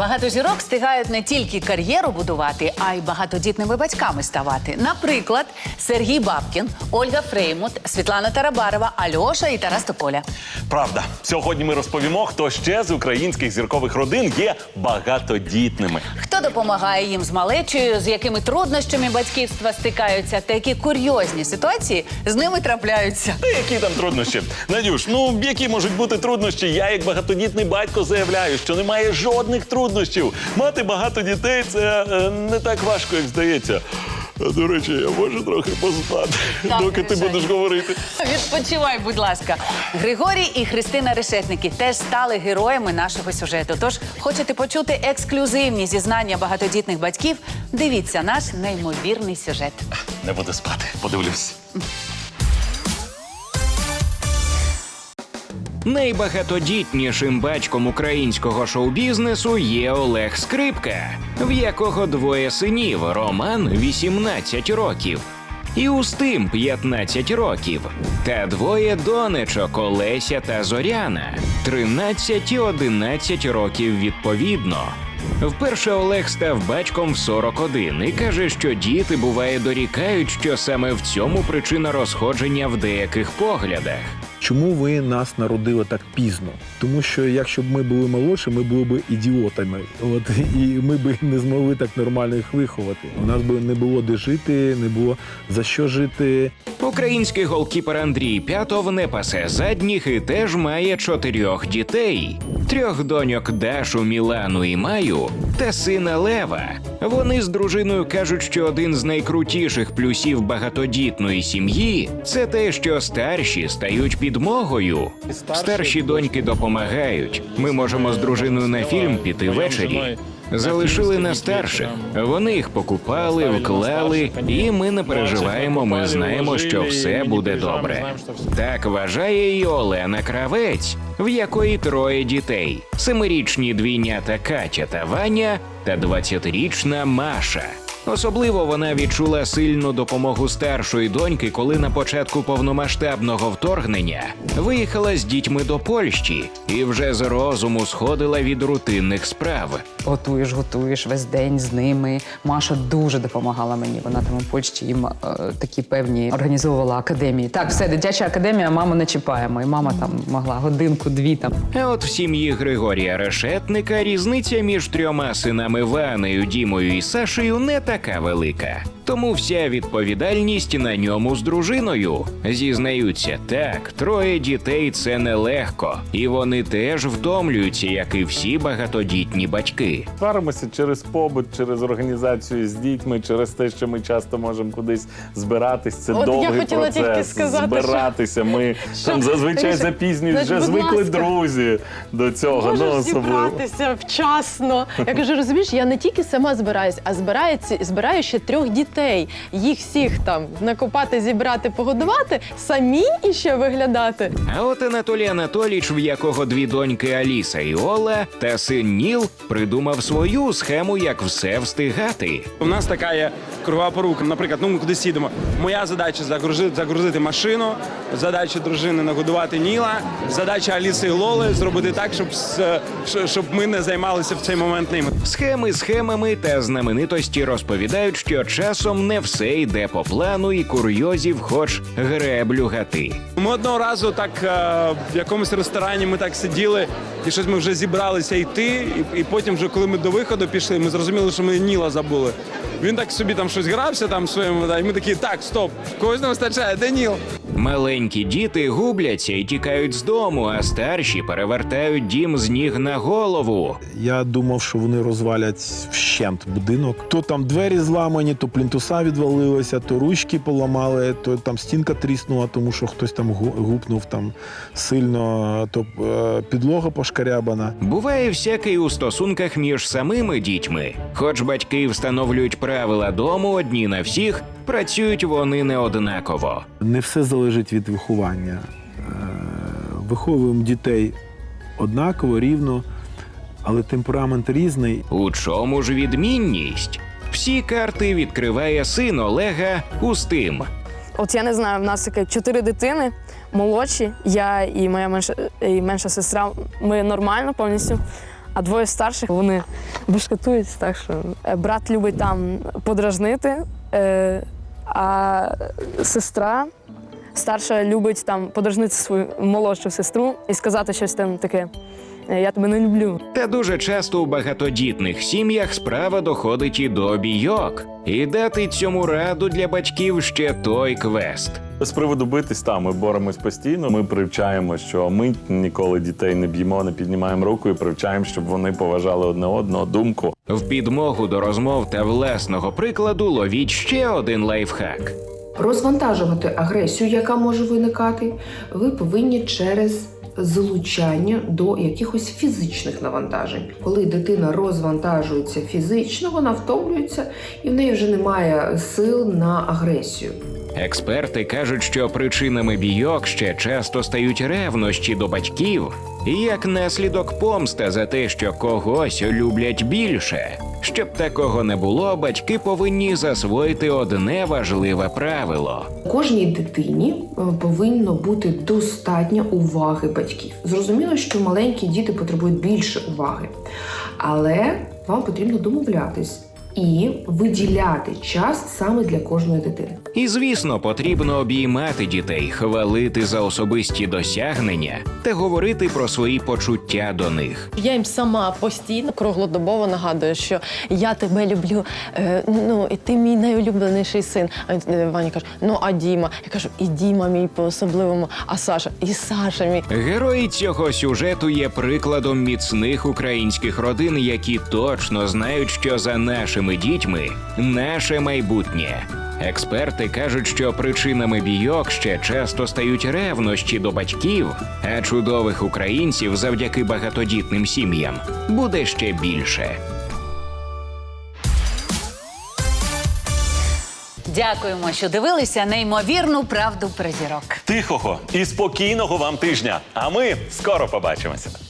Багато жінок встигають не тільки кар'єру будувати, а й багатодітними батьками ставати. Наприклад, Сергій Бабкін, Ольга Фреймут, Світлана Тарабарова, Альоша і Тарас Тополя. Правда, сьогодні ми розповімо, хто ще з українських зіркових родин є багатодітними. Хто допомагає їм з малечою, з якими труднощами батьківства стикаються, та які курйозні ситуації з ними трапляються. Та які там труднощі? Надюш, ну які можуть бути труднощі? Я, як багатодітний батько, заявляю, що немає жодних труднощів. Мати багато дітей це е, не так важко, як здається. До речі, я можу трохи поспати, Так, доки ти будеш говорити. Відпочивай, будь ласка. Григорій і Христина Решетники теж стали героями нашого сюжету. Тож хочете почути ексклюзивні зізнання багатодітних батьків? Дивіться наш неймовірний сюжет. Не буду спати, подивлюсь. Найбагатодітнішим батьком українського шоу-бізнесу є Олег Скрипка, в якого двоє синів Роман 18 років. І Устим 15 років, та двоє донечок Олеся та Зоряна 13 і 11 років відповідно. Вперше Олег став батьком в 41 і каже, що діти буває дорікають, що саме в цьому причина розходження в деяких поглядах. Чому ви нас народили так пізно? Тому що якщо б ми були молодші, ми були б ідіотами. От і ми б не змогли так нормально їх виховати. У нас би не було де жити, не було за що жити. Український голкіпер Андрій П'ятов не пасе задніх і теж має чотирьох дітей: трьох доньок Дашу, Мілану і Маю та сина Лева. Вони з дружиною кажуть, що один з найкрутіших плюсів багатодітної сім'ї це те, що старші стають підмогою. Старші доньки допомагають. Ми можемо з дружиною на фільм піти ввечері. Залишили на старших. Вони їх покупали, вклали, і ми не переживаємо. Ми знаємо, що все буде добре. Так вважає і Олена Кравець, в якої троє дітей: семирічні двійнята Катя та Ваня та 20-річна Маша. Особливо вона відчула сильну допомогу старшої доньки, коли на початку повномасштабного вторгнення виїхала з дітьми до Польщі і вже з розуму сходила від рутинних справ. Готуєш, готуєш весь день з ними. Маша дуже допомагала мені. Вона там у Польщі їм е, такі певні організовувала академії. Так, все, дитяча академія, маму не чіпаємо. І мама там могла годинку-дві там. А от в сім'ї Григорія Решетника різниця між трьома синами Ванею, Дімою і Сашею не така велика. Тому вся відповідальність на ньому з дружиною. Зізнаються, так, троє дітей це нелегко, і вони теж втомлюються, як і всі багатодітні батьки. Сваримося через побут, через організацію з дітьми, через те, що ми часто можемо кудись збиратись. Це От я довгий хотіла процес. тільки сказати, збиратися. Ми там зазвичай запізнюють, вже звикли ласка. друзі до цього. ну, Можеш особливо. зібратися вчасно. Я кажу, розумієш, я не тільки сама збираюсь, а збираю, збираю ще трьох дітей. Їх всіх там накопати, зібрати, погодувати, самі іще виглядати. А от Анатолій Анатолійович, в якого дві доньки Аліса і Ола, та син Ніл, придумав свою схему, як все встигати. У нас така є кругова порука. Наприклад, ну ми кудись їдемо. Моя задача загрузити, загрузити машину, задача дружини нагодувати Ніла, задача Аліси і Лоли зробити так, щоб, щоб ми не займалися в цей момент ними. Схеми схемами та знаменитості розповідають, що часом не все йде по плану, і курйозів хоч греблю гати. Ми одного разу так е, в якомусь ресторані ми так сиділи, і щось ми вже зібралися йти. І, і потім, вже коли ми до виходу пішли, ми зрозуміли, що ми Ніла забули. Він так собі там щось грався там своєму, да, і ми такі, так, стоп, когось не вистачає, де Ніл? Маленькі діти губляться і тікають з дому, а старші перевертають дім з ніг на голову. Я думав, що вони розвалять вщент будинок. То там двері зламані, то плінтуса відвалилися, то ручки поламали, то там стінка тріснула, тому що хтось там гу- гупнув там сильно, то е, підлога пошкарябана. Буває всяке й у стосунках між самими дітьми. Хоч батьки встановлюють правила дому одні на всіх, працюють вони не однаково. Не все залежить від виховання. Е, Виховуємо дітей однаково, рівно, але темперамент різний. У чому ж відмінність? Всі карти відкриває син Олега Устим. От я не знаю, в нас таке чотири дитини, молодші, я і моя менша, і менша сестра. Ми нормально повністю. а двоє старших вони бушкатують, так що е, брат любить там подражнити, е, а сестра старша любить там подражнити свою молодшу сестру і сказати щось там таке. «Е, Я тебе не люблю. Та дуже часто у багатодітних сім'ях справа доходить і до бійок. І дати цьому раду для батьків ще той квест. З приводу битись, та ми боремось постійно. Ми привчаємо, що ми ніколи дітей не б'ємо, не піднімаємо руку і привчаємо, щоб вони поважали одне одного думку. В підмогу до розмов та власного прикладу ловіть ще один лайфхак. Розвантажувати агресію, яка може виникати, ви повинні через залучання до якихось фізичних навантажень. Коли дитина розвантажується фізично, вона втомлюється і в неї вже немає сил на агресію. Експерти кажуть, що причинами бійок ще часто стають ревнощі до батьків, і як наслідок помста за те, що когось люблять більше. Щоб такого не було, батьки повинні засвоїти одне важливе правило. Кожній дитині е, повинно бути достатньо уваги батьків. Зрозуміло, що маленькі діти потребують більше уваги, але вам потрібно домовлятись і виділяти час саме для кожної дитини. І звісно, потрібно обіймати дітей, хвалити за особисті досягнення та говорити про свої почуття до них. Я їм сама постійно круглодобово нагадую, що я тебе люблю. е, ну і ти мій найулюбленіший син. А е, Ваня каже: ну а Діма? Я кажу, і Діма мій по особливому, а Саша, і Саша мій. Герої цього сюжету є прикладом міцних українських родин, які точно знають, що за нашими дітьми наше майбутнє. Експерти кажуть, що причинами бійок ще часто стають ревнощі до батьків, а чудових українців завдяки багатодітним сім'ям буде ще більше. Дякуємо, що дивилися неймовірну правду про зірок. Тихого і спокійного вам тижня. А ми скоро побачимося.